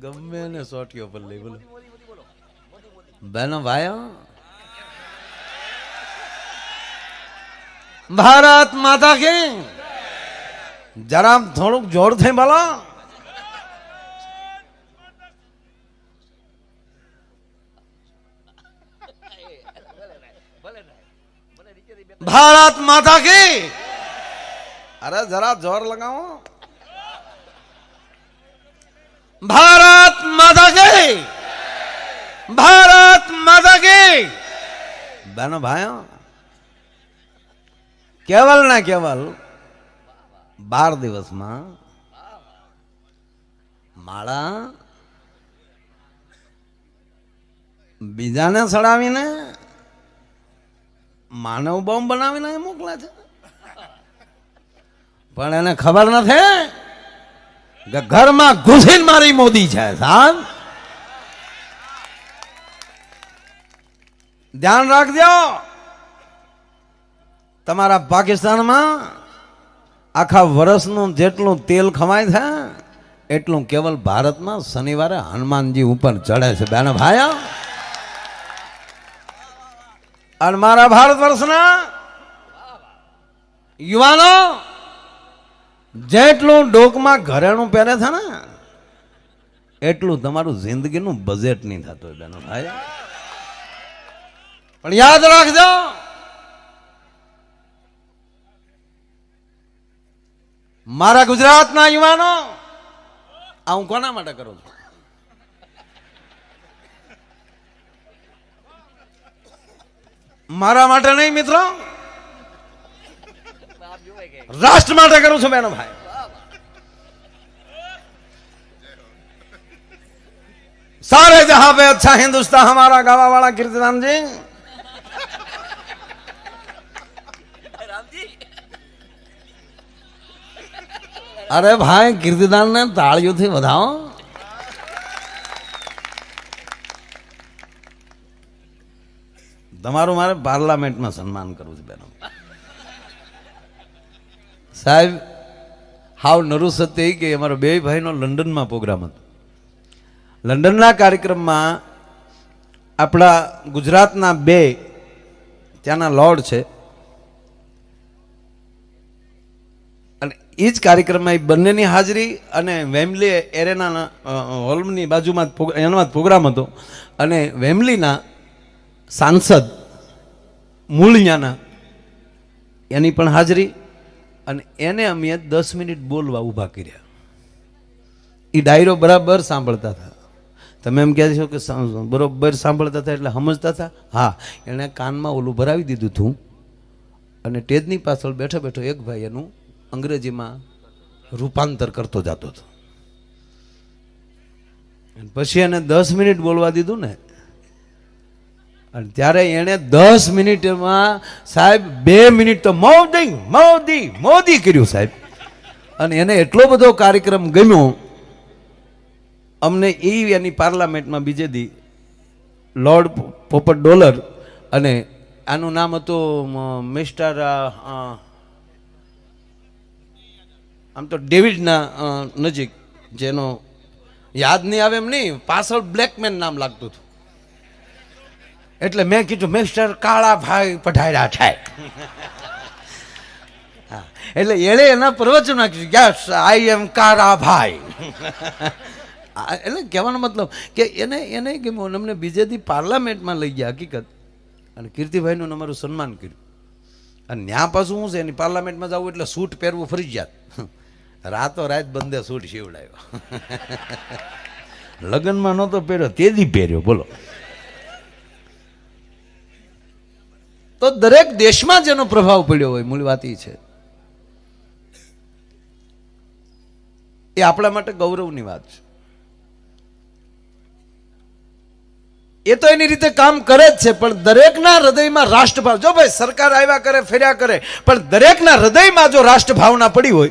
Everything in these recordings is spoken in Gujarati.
ગમે ને સોટીઓ પર લઈ બોલો. બહેનો ભાઈઓ. ભારત માતા કે. જરા થોડુંક જોરથી બોલો. ભારત માતા કે. અરે જરા જોર લગાવો. ભારત માતા કે ભારત માતા કે બહેનો ભાઈઓ કેવલ ના કેવલ બાર દિવસમાં માળા બીજાને સડાવીને માનવ બોમ્બ બનાવીને મોકલા છે પણ એને ખબર નથી ઘરમાં ઘૂસીને મારી મોદી છે સાહેબ ધ્યાન રાખજો. તમારા પાકિસ્તાનમાં આખા વર્ષનું જેટલું તેલ ખવાય છે, એટલું કેવલ ભારતમાં શનિવારે હનુમાનજી ઉપર ચડે છે, બેન ભાઈ અને મારા ભારત વર્ષના યુવાનો જેટલું ડોકમાં ઘરેણું પહેરે છે ને, એટલું તમારું જિંદગીનું બજેટ નહીં થતું બેનો ભાઈ. પણ યાદ રાખજો, મારા ગુજરાતના યુવાનો, આ હું કોના માટે કરું છું? મારા માટે નહીં મિત્રો. રાષ્ટ્ર માટે કરું છું બેનો ભાઈ सारे जहां पे अच्छा हिंदुस्तान हमारा गावा वाला कीर्तिदान जी અરે ભાઈ કીર્તિદાન ને તાળીઓથી વધાવો તમારું મારે પાર્લામેન્ટમાં સન્માન કરવું છે બેનો સાહેબ હાવ નરુ સત્ય કે અમારો બે ભાઈનો લંડનમાં પ્રોગ્રામ હતો. લંડનના કાર્યક્રમમાં આપણા ગુજરાતના બે ત્યાંના લોર્ડ છે. અને એ જ કાર્યક્રમમાં એ બંનેની હાજરી અને વેમલી એરેનાના અ, હોલની બાજુમાં એનામાં જ પ્રોગ્રામ હતો. અને વેમલીના સાંસદ મૂળિયાના એની પણ હાજરી અને એને અમે દસ મિનિટ બોલવા ઊભા કર્યા. એ ડાયરો બરાબર સાંભળતા હતા. તમે એમ કહે છો કે બરાબર સાંભળતા હતા એટલે સમજતા હતા? હા. એણે કાનમાં ઓલું ભરાવી દીધું હતું અને ટેજની પાછળ બેઠો બેઠો એક ભાઈ એનું અંગ્રેજીમાં રૂપાંતર કરતો જતો હતો. પછી એને દસ મિનિટ બોલવા દીધું ને અને ત્યારે એણે દસ મિનિટમાં સાહેબ, બે મિનિટ તો મોદી મોદી મોદી કર્યું સાહેબ. અને એને એટલો બધો કાર્યક્રમ ગમ્યો. અમને એ એની પાર્લામેન્ટમાં બીજે દી લોર્ડ પોપટ ડોલર અને આનું નામ હતું મિસ્ટર આમ તો ડેવિડના નજીક, જેનો યાદ નહીં આવે એમ નહીં, પાછળ બ્લેકમેન નામ લાગતું હતું. એટલે મેં કીધું મિસ્ટર કાળા ભાઈ પઢાયરા હા, એટલે એણે એના પ્રવચન કીધું યસ આઈ એમ કાળાભાઈ. આ એટલે કહેવાનો મતલબ કે એને એને ગમ્યું અમને બીજેથી પાર્લામેન્ટમાં લઈ ગયા હકીકત. અને કીર્તિભાઈનું અમારું સન્માન કર્યું. અને ત્યાં પાછું શું છે એની પાર્લામેન્ટમાં જવું એટલે સૂટ પહેરવું ફરજિયાત. રાતો રાત બંદે સૂટ સીવડાવ્યો લગ્નમાં નહોતો પહેર્યો તેથી પહેર્યો બોલો. તો દરેક દેશમાં જેનો પ્રભાવ પડ્યો હોય, મૂળ વાત છે. એ આપણા માટે ગૌરવની વાત છે. એ તો એની રીતે કામ કરે જ છે, પણ દરેકના હૃદયમાં રાષ્ટ્રભાવ. જો ભાઈ સરકાર આવ્યા કરે, ફેર્યા કરે, પણ દરેકના હૃદયમાં જો રાષ્ટ્રભાવના પડી હોય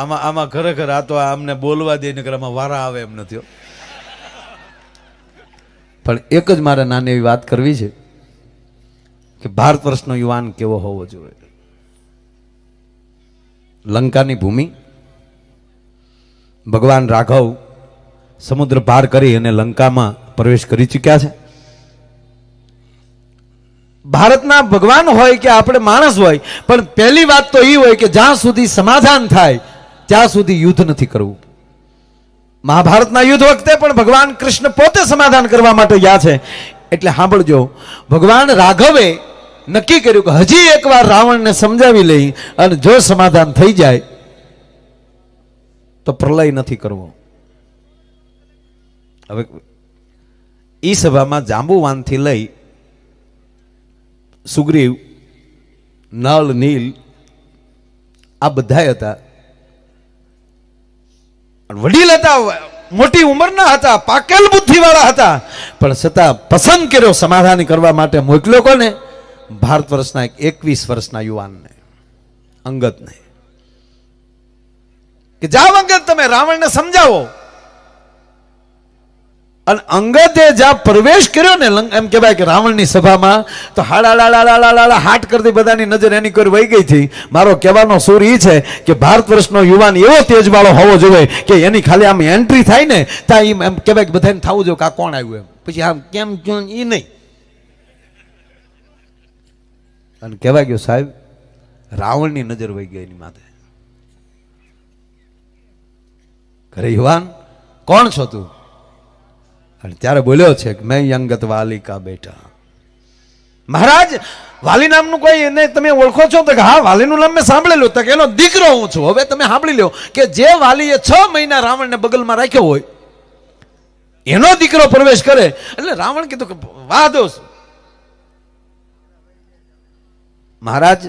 આમાં આમાં ખરેખર આ તો આમને બોલવા દે ને આમાં વારા આવે એમ નથી. પણ એક જ મારે નાની એવી વાત કરવી છે કે ભારત વર્ષનો યુવાન કેવો હોવો જોઈએ લંકાની ભૂમિ, ભગવાન રાઘવ સમુદ્ર પાર કરી અને લંકામાં પ્રવેશ કરી ચૂક્યા છે ભારતના ભગવાન હોય કે આપણે માણસ હોય, પણ પહેલી વાત તો એ હોય કે જ્યાં સુધી સમાધાન થાય ત્યાં સુધી યુદ્ધ નથી કરવું. મહાભારતના યુદ્ધ વખતે પણ ભગવાન કૃષ્ણ પોતે સમાધાન કરવા માટે ગયા છે. એટલે સાંભળજો, ભગવાન રાઘવે નક્કી કર્યું કે હજી એકવાર રાવણને સમજાવી લઈ અને જો સમાધાન થઈ જાય, તો પ્રલય નથી કરવો. હવે ઈ સભામાં જાંબુવાનથી લઈ સુગ્રીવ, નળ, નીલ, આ બધા હતા. વડીલ હતા, મોટી ઉંમરના હતા, પાકેલ બુદ્ધિવાળા હતા. પણ છતાં પસંદ કર્યો સમાધાન કરવા માટે મોકલ્યો કોને? ભારત વર્ષના એક એકવીસ વર્ષના યુવાનને અંગતને કે જાવ અંગત તમે રાવણને સમજાવો. અને અંગતે જ્યાં પ્રવેશ કર્યો ને એમ કહેવાય કે રાવણની સભામાં, તો હાડા હાટ કરતી બધાની નજર એની પર વહી ગઈ હતી. મારો કહેવાનો સૂર એ છે કે ભારત વર્ષનો યુવાન એવો તેજવાળો હોવો જોઈએ કે એની ખાલી આમ એન્ટ્રી થાય ને, ત્યાં એમ એમ કહેવાય કે બધાને થવું જોઈએ કે આ કોણ આવ્યું એમ. પછી આમ કેમ ક્યું એ નહીં. અને કહેવાય ગયો સાહેબ, રાવણની નજર વહી ગઈ એની માથે. ઘરે યુવાન, કોણ છો તું? અને ત્યારે બોલ્યો છે કે મેં યંગત વાલિકા બેટા. મહારાજ, વાલી નામનું કોઈ એને તમે ઓળખો છો? તો કે હા, વાલીનું નામ મેં સાંભળેલું. તો એનો દીકરો હું છું. હવે તમે સાંભળી લો કે જે વાલીએ છ મહિના રાવણને બગલમાં રાખ્યો હોય, એનો દીકરો પ્રવેશ કરે. એટલે રાવણ કીધું કે વાહ દોસ્ત. મહારાજ